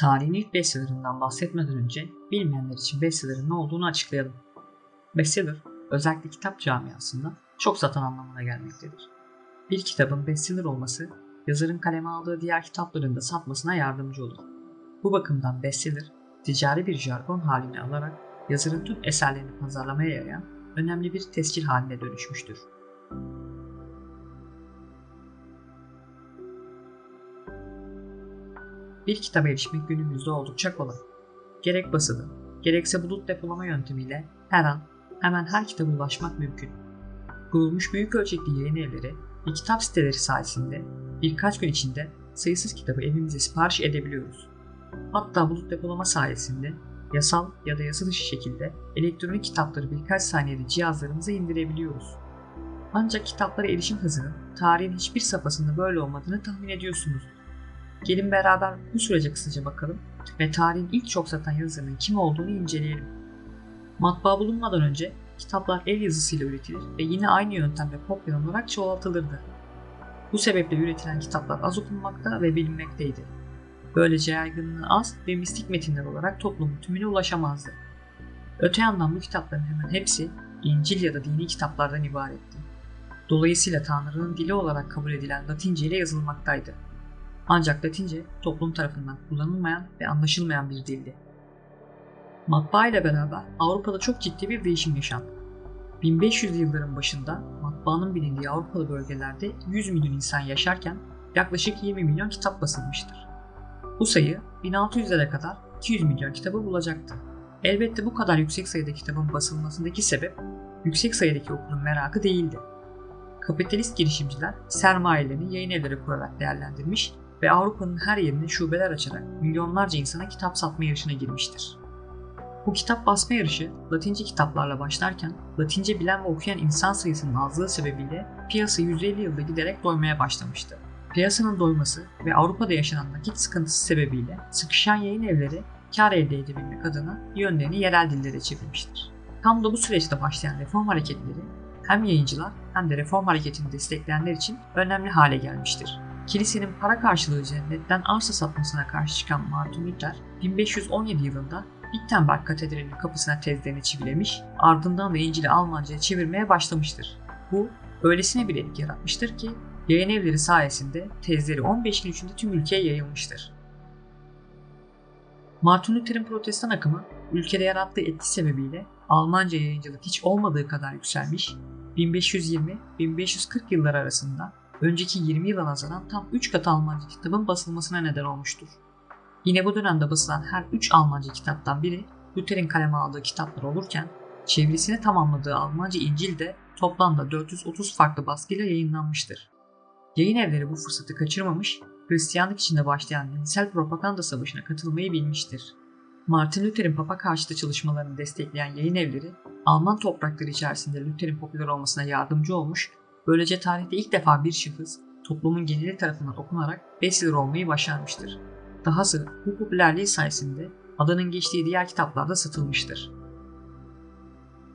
Tarihin ilk bestsellerından bahsetmeden önce bilmeyenler için bestsellerin ne olduğunu açıklayalım. Bestseller, özellikle kitap camiasında çok satan anlamına gelmektedir. Bir kitabın bestseller olması, yazarın kaleme aldığı diğer kitapların da satmasına yardımcı olur. Bu bakımdan bestseller, ticari bir jargon haline alarak yazarın tüm eserlerini pazarlamaya yarayan önemli bir tescil haline dönüşmüştür. Bir kitaba erişmek günümüzde oldukça kolay. Gerek basılı, gerekse bulut depolama yöntemiyle her an, hemen her kitaba ulaşmak mümkün. Kurulmuş büyük ölçekli yayın evleri ve kitap siteleri sayesinde birkaç gün içinde sayısız kitabı evimize sipariş edebiliyoruz. Hatta bulut depolama sayesinde yasal ya da yasa dışı şekilde elektronik kitapları birkaç saniyede cihazlarımıza indirebiliyoruz. Ancak kitaplara erişim hızının tarihin hiçbir safhasında böyle olmadığını tahmin ediyorsunuz. Gelin beraber bu sürece kısaca bakalım ve tarihin ilk çok satan yazarının kim olduğunu inceleyelim. Matbaa bulunmadan önce kitaplar el yazısıyla üretilir ve yine aynı yöntemle kopyalanarak çoğaltılırdı. Bu sebeple üretilen kitaplar az okunmakta ve bilinmekteydi. Böylece yaygınlığı az ve mistik metinler olarak toplumun tümüne ulaşamazdı. Öte yandan bu kitapların hemen hepsi İncil ya da dini kitaplardan ibaretti. Dolayısıyla Tanrı'nın dili olarak kabul edilen Latince ile yazılmaktaydı. Ancak Latince toplum tarafından kullanılmayan ve anlaşılmayan bir dildi. Matbaa ile beraber Avrupa'da çok ciddi bir değişim yaşandı. 1500'lü yılların başında matbaanın bilindiği Avrupalı bölgelerde 100 milyon insan yaşarken yaklaşık 20 milyon kitap basılmıştır. Bu sayı 1600'lere kadar 200 milyon kitabı bulacaktı. Elbette bu kadar yüksek sayıda kitabın basılmasındaki sebep yüksek sayıdaki okulun merakı değildi. Kapitalist girişimciler sermayelerini yayın evleri kurarak değerlendirmiş ve Avrupa'nın her yerine şubeler açarak milyonlarca insana kitap satma yarışına girmiştir. Bu kitap basma yarışı Latince kitaplarla başlarken Latince bilen ve okuyan insan sayısının azlığı sebebiyle piyasa 150 yılda giderek doymaya başlamıştı. Piyasanın doyması ve Avrupa'da yaşanan nakit sıkıntısı sebebiyle sıkışan yayın evleri kar elde edebilmek adına yönlerini yerel dillere çevirmiştir. Tam da bu süreçte başlayan reform hareketleri hem yayıncılar hem de reform hareketini destekleyenler için önemli hale gelmiştir. Kilisenin para karşılığı cennetten arsa satmasına karşı çıkan Martin Luther 1517 yılında Wittenberg Katedrali'nin kapısına tezlerini çivilemiş, ardından da İncil'i Almanca'ya çevirmeye başlamıştır. Bu öylesine bir etki yaratmıştır ki yayın evleri sayesinde tezleri 15 gün içinde tüm ülkeye yayılmıştır. Martin Luther'in protestan akımı ülkede yarattığı etki sebebiyle Almanca yayıncılık hiç olmadığı kadar yükselmiş, 1520-1540 yıllar arasında önceki 20 yıla nazaran tam 3 kat Almanca kitabın basılmasına neden olmuştur. Yine bu dönemde basılan her 3 Almanca kitaptan biri Luther'in kaleme aldığı kitaplar olurken çevirisini tamamladığı Almanca İncil de toplamda 430 farklı baskıyla yayınlanmıştır. Yayın evleri bu fırsatı kaçırmamış, Hristiyanlık içinde başlayan dinsel propaganda savaşına katılmayı bilmiştir. Martin Luther'in Papa karşıtı çalışmalarını destekleyen yayın evleri, Alman toprakları içerisinde Luther'in popüler olmasına yardımcı olmuş, böylece tarihte ilk defa bir şahıs toplumun geneli tarafından okunarak bestseller olmayı başarmıştır. Dahası bu popülerliği sayesinde adının geçtiği diğer kitaplar da satılmıştır.